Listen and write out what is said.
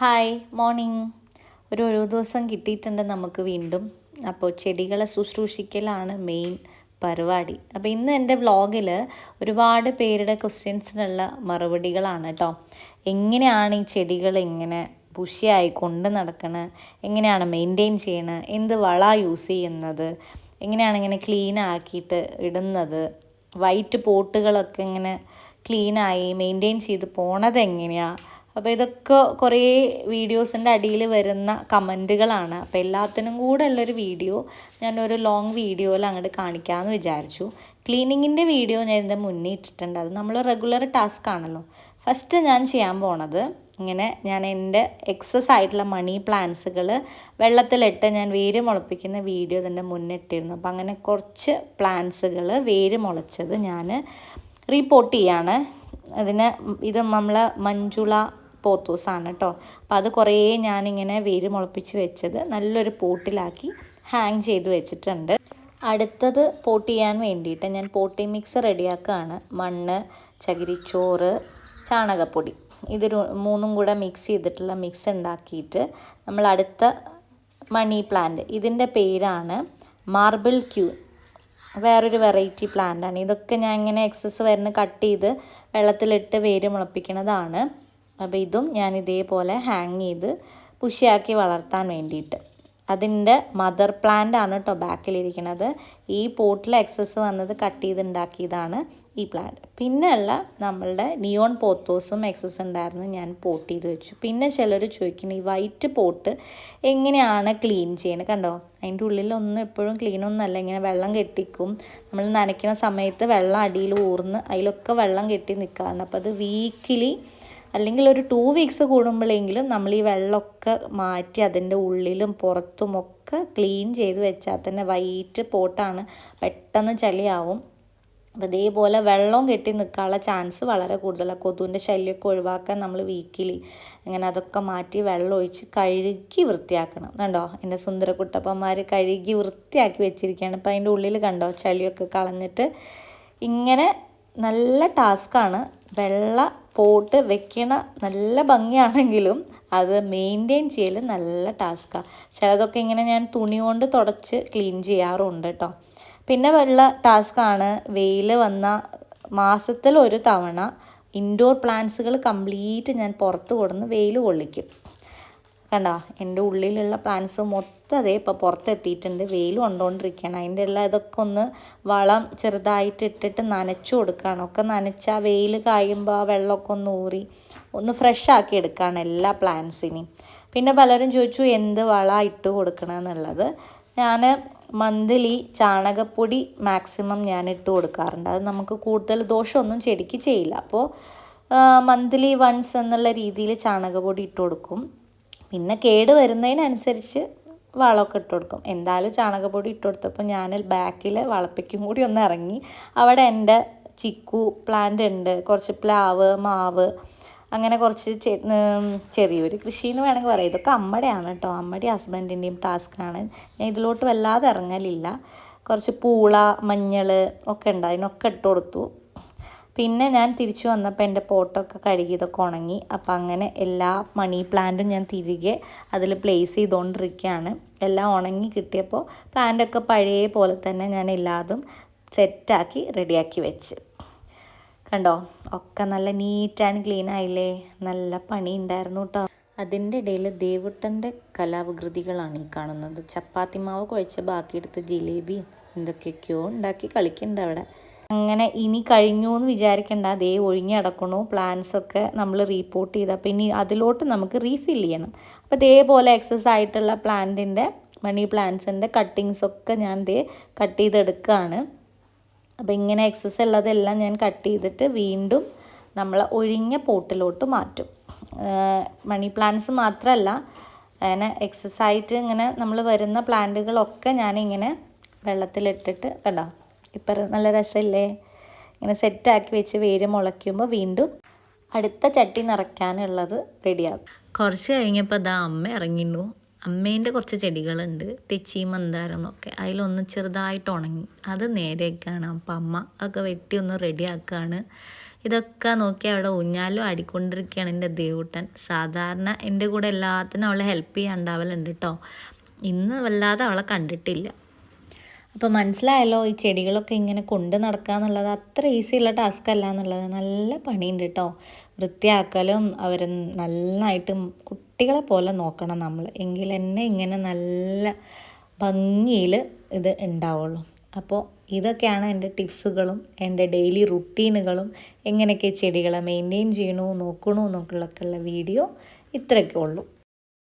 Hi morning ഒരു ഒഴിവ് ദിവസം കിട്ടിയിട്ടുണ്ട് നമുക്ക് വീണ്ടും. അപ്പോൾ ചെടികളെ ശുശ്രൂഷിക്കലാണ് മെയിൻ പരിപാടി. അപ്പോൾ ഇന്ന് എന്റെ വ്ളോഗിൽ ഒരുപാട് പേരുടെ ക്വസ്റ്റ്യൻസിനുള്ള മറുപടികളാണ് കേട്ടോ എങ്ങനെയാണ് ഈ ചെടികൾ എങ്ങനെ പുഷിയായി കൊണ്ട് നടക്കണത് എങ്ങനെയാണ് മെയിന്റെയിൻ ചെയ്യണത് എന്ത് വള യൂസ് ചെയ്യുന്നത്? എങ്ങനെയാണ് ഇങ്ങനെ ക്ലീൻ ആക്കിയിട്ട് ഇടുന്നത്? വൈറ്റ് പോട്ടുകളൊക്കെ ഇങ്ങനെ ക്ലീനായി മെയിന്റെയിൻ ചെയ്ത് പോണത് എങ്ങനെയാണ് അപ്പോൾ ഇതൊക്കെ കുറേ വീഡിയോസിന്റെ അടിയിൽ വരുന്ന കമന്റുകളാണ് അപ്പോൾ എല്ലാത്തിനും കൂടെ ഉള്ളൊരു വീഡിയോ ഞാനൊരു ലോങ് വീഡിയോയിൽ അങ്ങോട്ട് കാണിക്കാമെന്ന് വിചാരിച്ചു. ക്ലീനിങ്ങിന്റെ വീഡിയോ ഞാൻ ഇതിന്റെ മുന്നേ ഇട്ടിട്ടുണ്ട്. അത് നമ്മൾ റെഗുലർ ടാസ്ക് ആണല്ലോ. ഫസ്റ്റ് ഞാൻ ചെയ്യാൻ പോണത് ഇങ്ങനെ ഞാൻ എന്റെ എക്സസ് ആയിട്ടുള്ള മണി പ്ലാന്റ്സുകൾ വെള്ളത്തിലിട്ട് ഞാൻ വേര് മുളപ്പിക്കുന്ന വീഡിയോ ഇതിന്റെ മുന്നേ ഇട്ടിരുന്നു. അപ്പോൾ അങ്ങനെ കുറച്ച് പ്ലാന്റ്സുകൾ വേര് മുളച്ചത് ഞാൻ റീപ്പോർട്ട് ചെയ്യാണ്. അതിന് ഇത് നമ്മൾ മഞ്ജുള പോത്തൂസാണ് കേട്ടോ അപ്പോൾ അത് കുറേ ഞാനിങ്ങനെ വേര് മുളപ്പിച്ച് വെച്ചത് നല്ലൊരു പോട്ടിലാക്കി ഹാങ് ചെയ്ത് വെച്ചിട്ടുണ്ട്. അടുത്തത് പോട്ട് ചെയ്യാൻ വേണ്ടിയിട്ട് ഞാൻ പോട്ടി മിക്സ് റെഡിയാക്കുകയാണ് മണ്ണ് ചകിരിച്ചോറ് ചാണകപ്പൊടി. ഇത് മൂന്നും കൂടെ മിക്സ് ചെയ്തിട്ടുള്ള മിക്സ് ഉണ്ടാക്കിയിട്ട് നമ്മൾ അടുത്ത മണി പ്ലാന്റ് ഇതിന്റെ പേരാണ് മാർബിൾ ക്യൂ. വേറൊരു വെറൈറ്റി പ്ലാന്റാണ്. ഇതൊക്കെ ഞാൻ ഇങ്ങനെ എക്സസ് വരുന്ന കട്ട് ചെയ്ത് വെള്ളത്തിലിട്ട് വേര് മുളപ്പിക്കുന്നതാണ് അപ്പോൾ ഇതും ഞാൻ ഇതേപോലെ ഹാങ് ചെയ്ത് പുഷിയാക്കി വളർത്താൻ വേണ്ടിയിട്ട്. അതിന്റെ മദർ പ്ലാന്റ് ആണ് കേട്ടോ ബാക്കിലിരിക്കുന്നത് ഈ പോട്ടിലെ എക്സസ് വന്നത് കട്ട് ചെയ്ത് ഉണ്ടാക്കിയതാണ് ഈ പ്ലാന്റ് പിന്നെയുള്ള നമ്മളുടെ നിയോൺ പോത്തോസും എക്സസ് ഉണ്ടായിരുന്നു ഞാൻ പോട്ട് ചെയ്ത് വെച്ചു. പിന്നെ ചിലർ ചോദിക്കുന്നു ഈ വൈറ്റ് പോട്ട് എങ്ങനെയാണ് ക്ലീൻ ചെയ്യുന്നത് കണ്ടോ? അതിന്റെ ഉള്ളിലൊന്നും എപ്പോഴും ക്ലീൻ ഒന്നല്ല ഇങ്ങനെ വെള്ളം കെട്ടിക്കും. നമ്മൾ നനയ്ക്കുന്ന സമയത്ത് വെള്ളം അടിയിൽ ഊർന്ന് അതിലൊക്കെ വെള്ളം കെട്ടി നിൽക്കാറുണ്ട്. അപ്പോൾ അത് വീക്കിലി അല്ലെങ്കിൽ ഒരു ടു വീക്സ് കൂടുമ്പോഴെങ്കിലും നമ്മൾ ഈ വെള്ളമൊക്കെ മാറ്റി അതിന്റെ ഉള്ളിലും പുറത്തുമൊക്കെ ക്ലീൻ ചെയ്ത് വെച്ചാൽ തന്നെ വൈറ്റ് പോട്ടാണ് പെട്ടെന്ന് ചളിയാവും. അപ്പം ഇതേപോലെ വെള്ളം കെട്ടി നിൽക്കാനുള്ള ചാൻസ് വളരെ കൂടുതലാണ്. കൊതുവിന്റെ ശല്യമൊക്കെ ഒഴിവാക്കാൻ നമ്മൾ വീക്കിലി അങ്ങനെ അതൊക്കെ മാറ്റി വെള്ളം ഒഴിച്ച് കഴുകി വൃത്തിയാക്കണം. കണ്ടോ? എന്റെ സുന്ദരക്കുട്ടപ്പന്മാർ കഴുകി വൃത്തിയാക്കി വെച്ചിരിക്കുകയാണ്. അപ്പോൾ അതിന്റെ ഉള്ളിൽ കണ്ടോ? ചളിയൊക്കെ കളഞ്ഞിട്ട് ഇങ്ങനെ നല്ല ടാസ്ക്കാണ്. വെള്ള പോട്ട് വെക്കണ നല്ല ഭംഗിയാണെങ്കിലും അത് മെയിന്റെയിൻ ചെയ്യൽ നല്ല ടാസ്ക്കാണ് ചിലതൊക്കെ ഇങ്ങനെ ഞാൻ തുണി കൊണ്ട് തുടച്ച് ക്ലീൻ ചെയ്യാറുണ്ട് കേട്ടോ പിന്നെ വെള്ള ടാസ്ക്കാണ് വെയിൽ വന്ന മാസത്തിൽ ഒരു തവണ ഇൻഡോർ പ്ലാന്റ്സുകൾ കംപ്ലീറ്റ് ഞാൻ പുറത്ത് കൊടുന്ന് വെയിൽ കൊള്ളിക്കും. കണ്ടോ? എന്റെ ഉള്ളിലുള്ള പ്ലാന്റ്സ് മൊത്തം അതേ ഇപ്പോൾ പുറത്തെത്തിയിട്ടുണ്ട്. വെയിൽ കൊണ്ടുകൊണ്ടിരിക്കുകയാണ് അതിന്റെ എല്ലാം ഇതൊക്കെ ഒന്ന് വളം ചെറുതായിട്ട് ഇട്ടിട്ട് നനച്ചു കൊടുക്കുകയാണ്. ഒക്കെ നനച്ച് ആ വെയിൽ കായുമ്പോൾ ആ വെള്ളമൊക്കെ ഒന്ന് ഊറി ഒന്ന് ഫ്രഷ് ആക്കി എടുക്കുകയാണ് എല്ലാ പ്ലാന്റ്സിനെയും പിന്നെ പലരും ചോദിച്ചു എന്ത് വളം ഇട്ട് കൊടുക്കണമെന്നുള്ളത് ഞാൻ മന്ത്ലി ചാണകപ്പൊടി മാക്സിമം ഞാൻ ഇട്ട് കൊടുക്കാറുണ്ട്. അത് നമുക്ക് കൂടുതൽ ദോഷമൊന്നും ചെടിക്ക് ചെയ്യില്ല. അപ്പോൾ മന്ത്ലി വൺസ് എന്നുള്ള രീതിയിൽ ചാണകപ്പൊടി ഇട്ട് കൊടുക്കും. പിന്നെ കേട് വരുന്നതിനനുസരിച്ച് വളമൊക്കെ ഇട്ട് കൊടുക്കും. എന്തായാലും ചാണകപ്പൊടി ഇട്ട് കൊടുത്തപ്പോൾ ഞാൻ ബാക്കിൽ വളപ്പിക്കും കൂടി ഒന്ന് ഇറങ്ങി. അവിടെ എന്റെ ചിക്കു പ്ലാന്റ് ഉണ്ട്. കുറച്ച് പ്ലാവ് മാവ് അങ്ങനെ കുറച്ച് ചെറിയൊരു കൃഷി എന്ന് വേണമെങ്കിൽ പറയാം. ഇതൊക്കെ അമ്മടെയാണ് കേട്ടോ അമ്മയുടെ ഹസ്ബൻഡിന്റെയും ടാസ്ക്കാണ് ഞാൻ ഇതിലോട്ട് വല്ലാതെ ഇറങ്ങലില്ല. കുറച്ച് പൂള മഞ്ഞൾ ഒക്കെ ഉണ്ട്. അതിനൊക്കെ ഇട്ട് കൊടുത്തു. പിന്നെ ഞാൻ തിരിച്ചു വന്നപ്പോൾ എന്റെ പോട്ടൊക്കെ കഴുകിയതൊക്കെ ഉണങ്ങി. അപ്പോൾ അങ്ങനെ എല്ലാ മണി പ്ലാന്റും ഞാൻ തിരികെ അതിൽ പ്ലേസ് ചെയ്തുകൊണ്ടിരിക്കുകയാണ്. എല്ലാം ഉണങ്ങി കിട്ടിയപ്പോൾ പ്ലാന്റൊക്കെ പഴയ പോലെ തന്നെ ഞാൻ എല്ലാതും സെറ്റാക്കി റെഡിയാക്കി വെച്ച്. കണ്ടോ? ഒക്കെ നല്ല നീറ്റ് ആൻഡ് ക്ലീൻ ആയില്ലേ? നല്ല പണി ഉണ്ടായിരുന്നു കേട്ടോ അതിന്റെ ഇടയിൽ ദേവുട്ടന്റെ കലാവികൃതികളാണ് ഈ കാണുന്നത്. ചപ്പാത്തി മാവ് കുഴച്ച് ബാക്കിയെടുത്ത് ജിലേബി എന്തൊക്കെയൊക്കെയോ ഉണ്ടാക്കി കളിക്കുന്നുണ്ട് അവിടെ. അങ്ങനെ ഇനി കഴിഞ്ഞു എന്ന് വിചാരിക്കേണ്ട. അതേ ഒഴിഞ്ഞു കിടക്കണു. പ്ലാൻസ് ഒക്കെ നമ്മൾ റീപ്പോർട്ട് ചെയ്ത്. അപ്പോൾ ഇനി അതിലോട്ട് നമുക്ക് റീഫിൽ ചെയ്യണം. അപ്പോൾ ഇതേപോലെ എക്സസ് ആയിട്ടുള്ള പ്ലാന്റിന്റെ മണി പ്ലാന്റ്സിന്റെ കട്ടിങ്സ് ഒക്കെ ഞാൻ ദേ കട്ട് ചെയ്തെടുക്കുകയാണ് അപ്പോൾ ഇങ്ങനെ എക്സസ് ഉള്ളതെല്ലാം ഞാൻ കട്ട് ചെയ്തിട്ട് വീണ്ടും നമ്മൾ ഒഴിഞ്ഞ പോട്ടിലോട്ട് മാറ്റും. മണി പ്ലാന്റ്സ് മാത്രമല്ല അങ്ങനെ എക്സസ് ആയിട്ട് ഇങ്ങനെ നമ്മൾ വരുന്ന പ്ലാന്റുകളൊക്കെ ഞാനിങ്ങനെ വെള്ളത്തിലിട്ടിട്ട് കണ്ടോ? ഇപ്പം നല്ല രസമല്ലേ? ഇങ്ങനെ സെറ്റാക്കി വെച്ച് വേര് മുളയ്ക്കുമ്പോൾ വീണ്ടും അടുത്ത ചട്ടി നിറയ്ക്കാനുള്ളത് റെഡിയാകും കുറച്ച് കഴിഞ്ഞപ്പോൾ അതാ അമ്മ ഇറങ്ങിയിരുന്നു അമ്മേന്റെ കുറച്ച് ചെടികളുണ്ട്. തെച്ചി മന്ദാരം ഒക്കെ അതിലൊന്ന് ചെറുതായിട്ട് ഉണങ്ങി. അത് നേരെയൊക്കെയാണ്. അപ്പം അമ്മ ഒക്കെ വെട്ടി ഒന്ന് റെഡിയാക്കുകയാണ് ഇതൊക്കെ നോക്കി അവിടെ ഊഞ്ഞാലും ആടിക്കൊണ്ടിരിക്കുകയാണ് എന്റെ ദേവൂട്ടൻ. സാധാരണ എന്റെ കൂടെ എല്ലാത്തിനും അവളെ ഹെൽപ്പ് ചെയ്യാണ്ടാവലുണ്ട് കേട്ടോ ഇന്ന് വല്ലാതെ അവളെ കണ്ടിട്ടില്ല. അപ്പോൾ മനസ്സിലായല്ലോ ഈ ചെടികളൊക്കെ ഇങ്ങനെ കൊണ്ട് നടക്കുക എന്നുള്ളത്. അത്ര ഈസിയുള്ള ടാസ്ക് അല്ല എന്നുള്ളത്. നല്ല പണിയുണ്ട് കേട്ടോ വൃത്തിയാക്കലും അവർ നന്നായിട്ട് കുട്ടികളെ പോലെ നോക്കണം നമ്മൾ. എങ്കിൽ എന്നെ ഇങ്ങനെ നല്ല ഭംഗിയിൽ ഇത് ഉണ്ടാവുള്ളൂ. അപ്പോൾ ഇതൊക്കെയാണ് എന്റെ ടിപ്സുകളും എന്റെ ഡെയിലി റുട്ടീനുകളും. എങ്ങനെയൊക്കെ ചെടികളെ മെയിന്റെയിൻ ചെയ്യണോ നോക്കണോ എന്നൊക്കെയുള്ള വീഡിയോ ഇത്രയൊക്കെ ഉള്ളൂ.